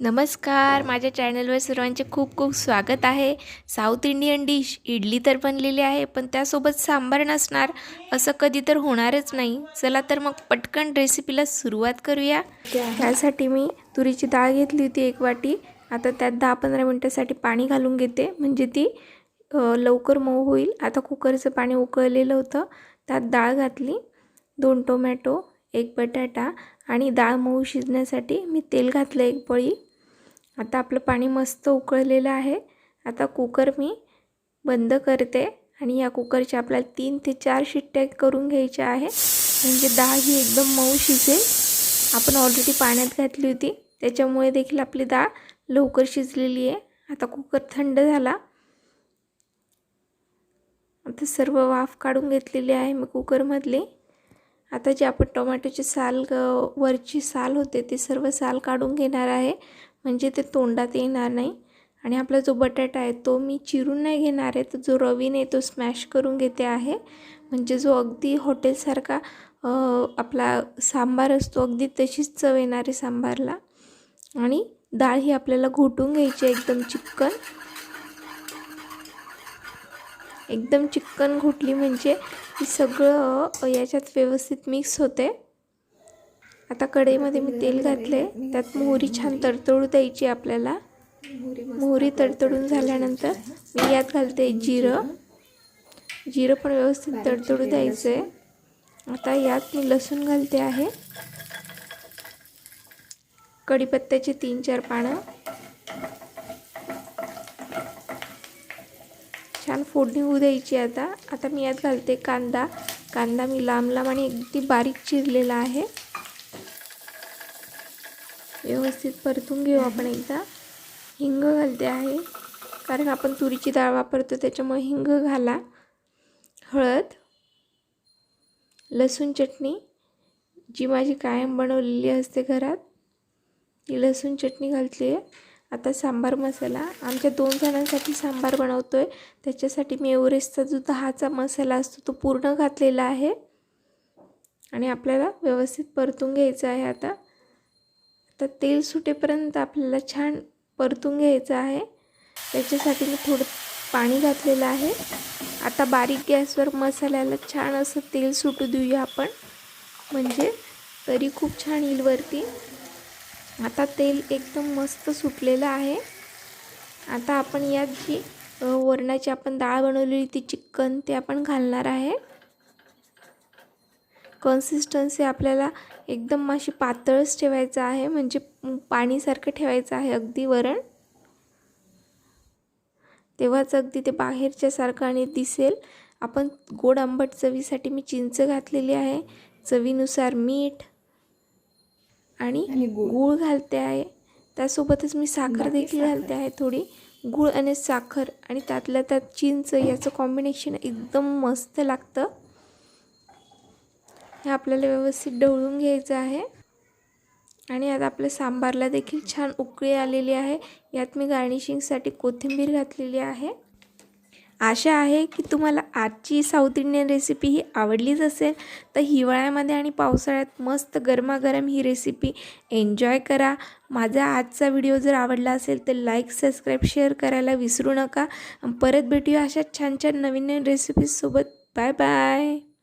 नमस्कार. माझ्या चॅनलवर सर्वांचे खूप खूप स्वागत आहे. साऊथ इंडियन डिश इडली तर बनलेली आहे पण त्यासोबत सांबार नसणार असं कधी तर होणारच नाही. चला तर मग पटकन रेसिपीला सुरुवात करूया. त्यासाठी मी तुरीची डाळ घेतली होती एक वाटी. आता त्यात दहा पंधरा मिनटासाठी पाणी घालून घेते. म्हणजे ती लवकर मऊ होईल. आता कुकरचं पाणी उकळलेलं होतं. त्यात डाळ घातली. दोन टोमॅटो एक बटाटा आणि डाळ मऊ शिजण्यासाठी मी तेल घातलं एक पळी आता आपलं पाणी मस्त उकळलेलं आहे. आता कुकर मी बंद करते आणि या कुकरच्या आपल्याला तीन ते चार शिट्ट्या करून घ्यायच्या आहे म्हणजे डाळ ही एकदम मऊ शिजेल. आपण ऑलरेडी पाण्यात घातली होती. त्याच्यामुळे देखील आपली डाळ लवकर शिजलेली आहे. आता कुकर थंड झाला. आता सर्व वाफ काढून घेतलेली आहे मी कुकरमधली आता जे आपण टोमॅटोची साल वरची साल होते ते सर्व साल काढून घेणार आहे. म्हणजे ते तोंडात येणार नाही. आणि आपला जो बटाटा आहे तो मी चिरून नाही घेणार आहे. तर जो रवीने तो स्मॅश करून घेते आहे. म्हणजे जो अगदी हॉटेलसारखा आपला सांबार असतो अगदी तशीच चव येणार आहे सांबारला. आणि डाळ ही आपल्याला घोटून घ्यायची आहे एकदम चिक्कन. एकदम चिक्कन घोटली म्हणजे सगळं याच्यात व्यवस्थित मिक्स होते. आता कढईमध्ये मी तेल घातले त्यात मोहरी छान तडतडू द्यायची आपल्याला. मोहरी तडतडून झाल्यानंतर मी यात घालते जिरं. जिरं पण व्यवस्थित तडतडू द्यायचं आहे आता यात मी लसूण घालते आहे. कढीपत्त्याचे तीन चार पानं. छान फोडणी होऊ द्यायची आता. आता मी यात घालते कांदा. कांदा मी लांब लांब आणि अगदी बारीक चिरलेला आहे. व्यवस्थित परतून घेऊ आपण एकदा. हिंग घालते आहे. कारण आपण तुरीची डाळ वापरतो त्याच्यामुळे हिंग घाला. हळद लसूण चटणी. जी माझी कायम बनवलेली असते घरात ती लसूण चटणी घातली आहे. आता सांबार मसाला. आमच्या दोन जणांसाठी सांबार बनवतो आहे त्याच्यासाठी मी एव्हरेस्टचा जो दहाचा मसाला असतो तो पूर्ण घातलेला आहे. आणि आपल्याला व्यवस्थित परतून घ्यायचं आहे आता. तर तेल सुटेपर्यंत आपल्याला छान परतून घ्यायचं आहे. त्याच्यासाठी मी थोडं पाणी घातलेलं आहे. आता बारीक गॅसवर मसाल्याला छान असं तेल सुटू देऊया आपण. म्हणजे तरी खूप छान येईल वरती. आता तेल एकदम मस्त सुटलेलं आहे. आता आपण यात जी वरणाची आपण डाळ बनवलेली ती चिकन ते आपण घालणार आहे. कन्सिस्टन्सी आपल्याला एकदम अशी पातळच ठेवायचं आहे म्हणजे पाणीसारखं ठेवायचं आहे अगदी वरण. तेव्हाच अगदी ते बाहेरच्यासारखं आणि दिसेल. आपण गोड आंबट चवीसाठी मी चिंच घातलेली आहे. चवीनुसार मीठ आणि गूळ. घालते आहे. त्यासोबतच मी साखर देखील घालते आहे थोडी. गूळ आणि साखर आणि त्यातल्या त्यात चिंच याचं कॉम्बिनेशन एकदम मस्त लागतं. हे आपल्याला व्यवस्थित ढवळून घ्यायचं आहे. आणि आता आपल्या सांबारला देखील छान उकळी आलेली आहे. यात मी गार्निशिंगसाठी कोथिंबीर घातलेली आहे. आशा आहे की तुम्हाला आजची साऊथ इंडियन रेसिपी ही आवडलीच असेल तर हिवाळ्यामध्ये आणि पावसाळ्यात मस्त गरमागरम ही रेसिपी एन्जॉय करा. माझा आजचा व्हिडिओ जर आवडला असेल तर लाईक सबस्क्राईब शेअर करायला विसरू नका. परत भेटूया अशा छान छान नवीन नवीन रेसिपीजसोबत. Bye bye.